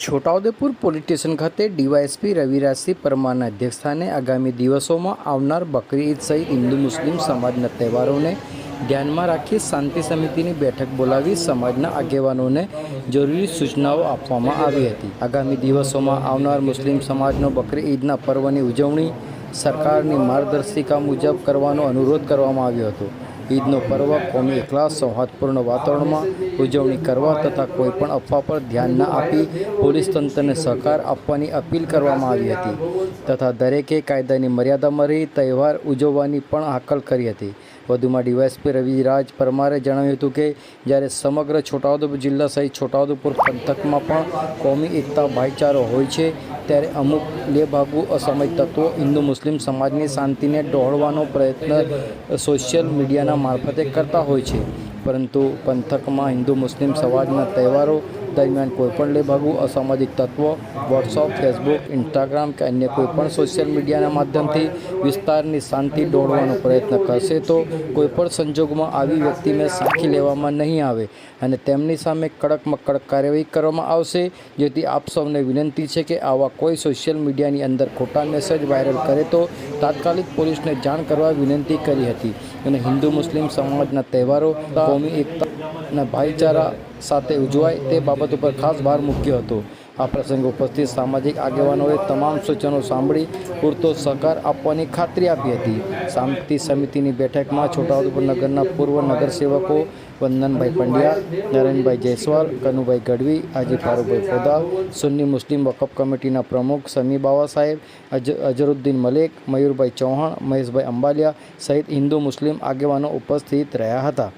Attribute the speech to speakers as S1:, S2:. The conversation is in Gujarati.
S1: છોટાઉદેપુર પોલીસ સ્ટેશન ખાતે ડીવાયએસપી રવિરાજસિંહ પરમારના અધ્યક્ષસ્થાને આગામી દિવસોમાં આવનાર બકરી ઈદ સહિત હિન્દુ મુસ્લિમ સમાજના તહેવારોને ધ્યાનમાં રાખી શાંતિ સમિતિની બેઠક બોલાવી સમાજના આગેવાનોને જરૂરી સૂચનાઓ આપવામાં આવી હતી. આગામી દિવસોમાં આવનાર મુસ્લિમ સમાજનો બકરી ઈદના પર્વની ઉજવણી સરકારની માર્ગદર્શિકા મુજબ કરવાનો અનુરોધ કરવામાં આવ્યો હતો. ઈદનો પર્વ કોમી એકલાસ સૌહાર્દપૂર્ણ વાતાવરણમાં ઉજવણી કરવા તથા કોઈપણ અફવા પર ધ્યાન ન આપી પોલીસ તંત્રને સહકાર આપવાની અપીલ કરવામાં આવી હતી તથા દરેકે કાયદાની મર્યાદામાં રહી તહેવાર ઉજવવાની પણ હાકલ કરી હતી. વધુમાં ડીવાયએસપી રવિરાજ પરમારે જણાવ્યું હતું કે, જ્યારે સમગ્ર છોટાઉદેપુર જિલ્લા સહિત છોટાઉદેપુર પંથકમાં પણ કોમી એકતા ભાઈચારો હોય છે ત્યારે અમુક લેભાગુ અસમય તત્વો હિન્દુ મુસ્લિમ સમાજની શાંતિને ડહોળવાનો પ્રયત્ન સોશિયલ મીડિયાના મારફતે કરતા હોય છે. પરંતુ પંથકમાં હિન્દુ મુસ્લિમ સમાજના તહેવારો દરમિયાન કોઈપણ લેભાગુ અસામાજિક તત્વો, વોટ્સઅપ, ફેસબુક, ઇન્સ્ટાગ્રામ કે અન્ય કોઈપણ સોશિયલ મીડિયાના માધ્યમથી વિસ્તારની શાંતિ દોડવાનો પ્રયત્ન કરશે તો કોઈપણ સંજોગોમાં આવી વ્યક્તિને સાખી લેવામાં નહીં આવે અને તેમની સામે કડકમાં કડક કાર્યવાહી કરવામાં આવશે. જેથી આપ સૌને વિનંતી છે કે આવા કોઈ સોશિયલ મીડિયાની અંદર ખોટા મેસેજ વાયરલ કરે તો તાત્કાલિક પોલીસને જાણ કરવા વિનંતી કરી હતી. અને હિન્દુ મુસ્લિમ સમાજના તહેવારો કોમી એકતા અને ભાઈચારા સાથે ઉજવાય તે બાબત ઉપર ખાસ ભાર મૂક્યો હતો. આ પ્રસંગે ઉપસ્થિત સામાજિક આગેવાનોએ તમામ સૂચનો સાંભળી પૂરતો સહકાર આપવાની ખાતરી આપી હતી. શાંતિ સમિતિની બેઠકમાં છોટાઉદેપુર નગરના પૂર્વ નગરસેવકો વંદનભાઈ પંડ્યા, નરેનભાઈ જયસ્વાલ, કનુભાઈ ગઢવી હાજી ફારૂભાઈ ફોદા સુન્ની મુસ્લિમ વકફ કમિટીના પ્રમુખ સમી બાવા સાહેબ અઝરુદ્દીન મલેક, મયુરભાઈ ચૌહાણ, મહેશભાઈ અંબાલિયા સહિત હિન્દુ મુસ્લિમ આગેવાનો ઉપસ્થિત રહ્યા હતા.